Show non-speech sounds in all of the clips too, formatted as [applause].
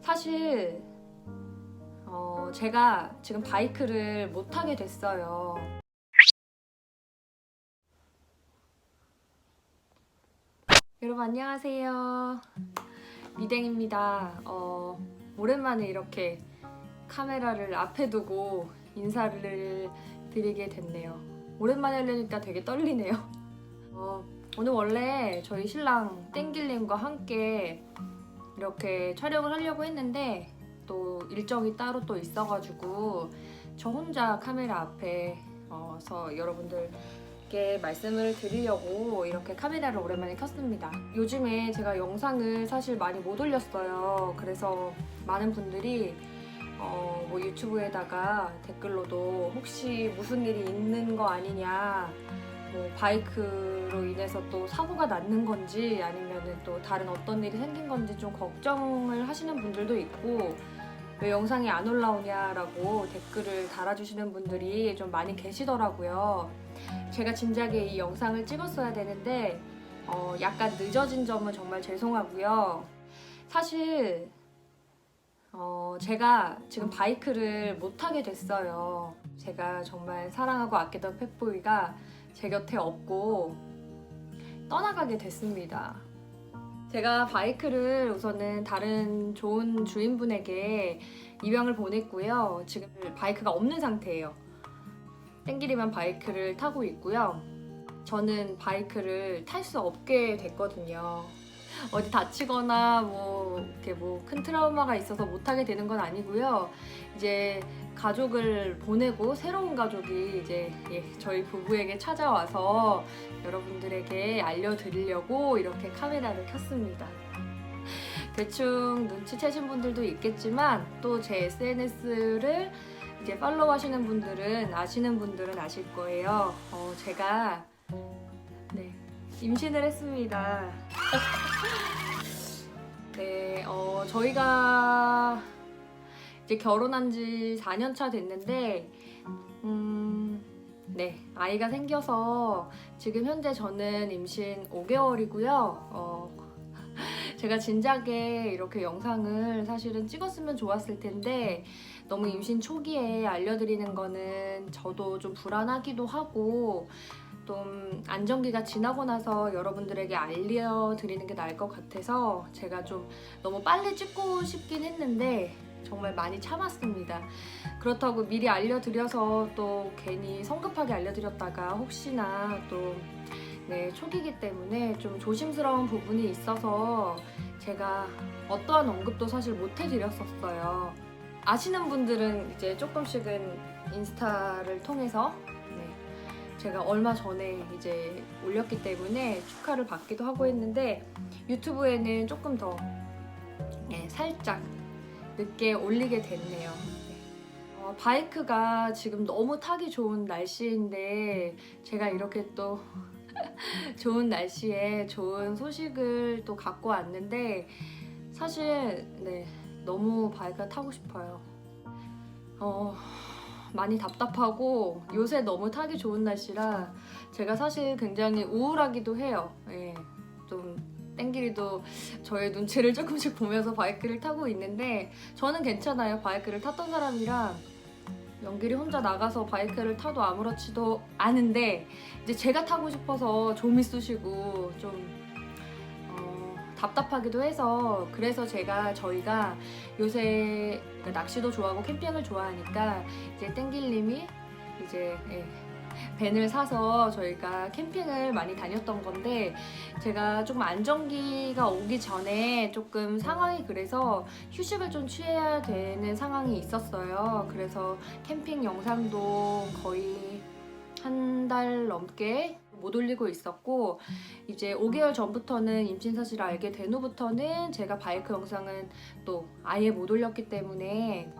사실 어, 제가 지금 바이크를 못 타게 됐어요. 여러분 안녕하세요. 미댕입니다. 어, 오랜만에 이렇게 카메라를 앞에 두고 인사를 드리게 됐네요. 오랜만에 하려니까 되게 떨리네요. [laughs] 어, 오늘 원래 저희 신랑 땡길님과 함께 이렇게 촬영을 하려고 했는데 또 일정이 따로 또 있어가지고 저 혼자 카메라 앞에 어서 여러분들께 말씀을 드리려고 이렇게 카메라를 오랜만에 켰습니다. 요즘에 제가 영상을 사실 많이 못 올렸어요. 그래서 많은 분들이 어, 뭐 유튜브에다가 댓글로도 혹시 무슨 일이 있는 거 아니냐 뭐 바이크로 인해서 또 사고가 났는 건지 아니면은 또 다른 어떤 일이 생긴 건지 좀 걱정을 하시는 분들도 있고 왜 영상이 안 올라오냐라고 댓글을 달아주시는 분들이 좀 많이 계시더라고요. 제가 진작에 이 영상을 찍었어야 되는데 어, 약간 늦어진 점은 정말 죄송하고요. 사실 어, 제가 지금 바이크를 못 타게 됐어요. 제가 정말 사랑하고 아끼던 펫보이가 제 곁에 없고 떠나가게 됐습니다. 제가 바이크를 우선은 다른 좋은 주인분에게 입양을 보냈고요. 지금 바이크가 없는 상태예요. 땡기리만 바이크를 타고 있고요. 저는 바이크를 탈 수 없게 됐거든요. 어디 다치거나 뭐 이렇게 뭐 큰 트라우마가 있어서 못 하게 되는 건 아니고요. 이제 가족을 보내고 새로운 가족이 이제 예, 저희 부부에게 찾아와서 여러분들에게 알려드리려고 이렇게 카메라를 켰습니다. 대충 눈치채신 분들도 있겠지만 또 제 SNS를 이제 팔로우 하시는 분들은 아시는 분들은 아실 거예요. 어, 제가 네, 임신을 했습니다. [laughs] 네, 어, 저희가 이제 결혼한 지 4년 차 됐는데, 음, 네, 아이가 생겨서 지금 현재 저는 임신 5개월이고요. 어, [laughs] 제가 진작에 이렇게 영상을 사실은 찍었으면 좋았을 텐데, 너무 임신 초기에 알려드리는 거는 저도 좀 불안하기도 하고, 좀 안정기가 지나고 나서 여러분들에게 알려드리는 게 나을 것 같아서 제가 좀 너무 빨리 찍고 싶긴 했는데 정말 많이 참았습니다. 그렇다고 미리 알려드려서 또 괜히 성급하게 알려드렸다가 혹시나 또 네, 초기이기 때문에 좀 조심스러운 부분이 있어서 제가 어떠한 언급도 사실 못 해드렸었어요. 아시는 분들은 이제 조금씩은 인스타를 통해서 네, 제가 얼마 전에 이제 올렸기 때문에 축하를 받기도 하고 했는데 유튜브에는 조금 더 네, 살짝 늦게 올리게 됐네요. 네. 어, 바이크가 지금 너무 타기 좋은 날씨인데 제가 이렇게 또 [laughs] 좋은 날씨에 좋은 소식을 또 갖고 왔는데 사실 네, 너무 바이크가 타고 싶어요. 어, 많이 답답하고 요새 너무 타기 좋은 날씨라 제가 사실 굉장히 우울하기도 해요. 예, 좀 땡길이도 저의 눈치를 조금씩 보면서 바이크를 타고 있는데 저는 괜찮아요. 바이크를 탔던 사람이라 연길이 혼자 나가서 바이크를 타도 아무렇지도 않은데 이제 제가 타고 싶어서 좀이 쑤시고 좀 어, 답답하기도 해서 그래서 제가 저희가 요새 그러니까 낚시도 좋아하고 캠핑을 좋아하니까 이제 땡길님이 이제 예, 밴을 사서 저희가 캠핑을 많이 다녔던 건데 제가 조금 안정기가 오기 전에 조금 상황이 그래서 휴식을 좀 취해야 되는 상황이 있었어요. 그래서 캠핑 영상도 거의 한 달 넘게 못 올리고 있었고 이제 5개월 전부터는 임신 사실을 알게 된 후부터는 제가 바이크 영상은 또 아예 못 올렸기 때문에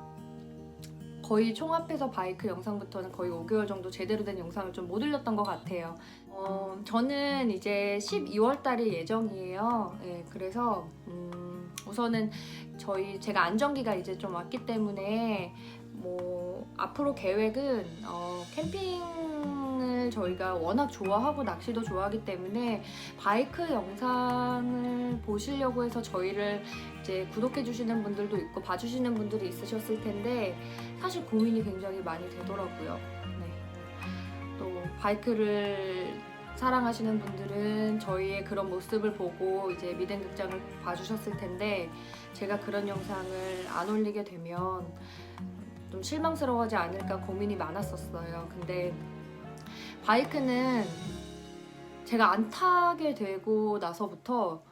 거의 총합해서 바이크 영상부터는 거의 5개월 정도 제대로 된 영상을 좀 못 올렸던 것 같아요. 어, 저는 이제 12월 달이 예정이에요. 예, 그래서 음, 우선은 저희 제가 안정기가 이제 좀 왔기 때문에 뭐 앞으로 계획은 어, 캠핑을 영상을 저희가 워낙 좋아하고 낚시도 좋아하기 때문에 바이크 영상을 보시려고 해서 저희를 이제 구독해 주시는 분들도 있고 봐주시는 분들이 있으셨을 텐데 사실 고민이 굉장히 많이 되더라고요. 네. 또 바이크를 사랑하시는 분들은 저희의 그런 모습을 보고 이제 미댕 극장을 봐주셨을 텐데 제가 그런 영상을 안 올리게 되면 좀 실망스러워하지 않을까 고민이 많았었어요. 근데 바이크는 제가 안 타게 되고 나서부터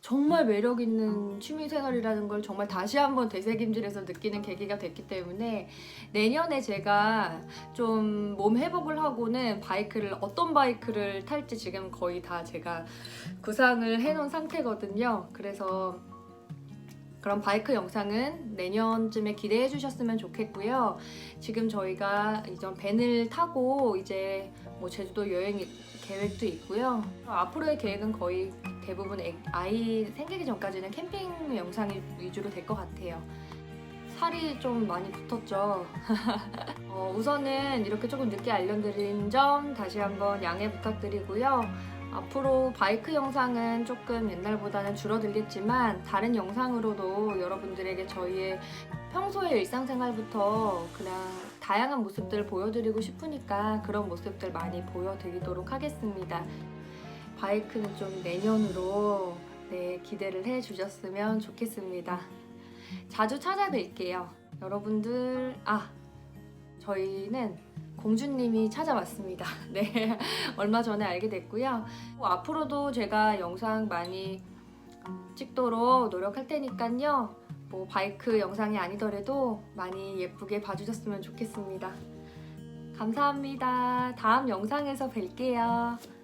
정말 매력 있는 취미 생활이라는 걸 정말 다시 한번 되새김질해서 느끼는 계기가 됐기 때문에 내년에 제가 좀 몸 회복을 하고는 바이크를 어떤 바이크를 탈지 지금 거의 다 제가 구상을 해놓은 상태거든요. 그래서 그런 바이크 영상은 내년쯤에 기대해 주셨으면 좋겠고요. 지금 저희가 이전 밴을 타고 이제 뭐 제주도 여행 계획도 있고요. 앞으로의 계획은 거의 대부분 애- 아이 생기기 전까지는 캠핑 영상이 위주로 될 것 같아요. 살이 좀 많이 붙었죠. [laughs] 어, 우선은 이렇게 조금 늦게 알려드린 점 다시 한번 양해 부탁드리고요. 앞으로 바이크 영상은 조금 옛날보다는 줄어들겠지만 다른 영상으로도 여러분들에게 저희의 평소의 일상생활부터 그냥 다양한 모습들을 보여드리고 싶으니까 그런 모습들 많이 보여드리도록 하겠습니다. 바이크는 좀 내년으로 네, 기대를 해 주셨으면 좋겠습니다. 자주 찾아뵐게요. 여러분들, 아, 저희는 공주님이 찾아왔습니다. [laughs] 네, 얼마 전에 알게 됐고요. 뭐 앞으로도 제가 영상 많이 찍도록 노력할 테니까요. 뭐 바이크 영상이 아니더라도 많이 예쁘게 봐주셨으면 좋겠습니다. 감사합니다. 다음 영상에서 뵐게요.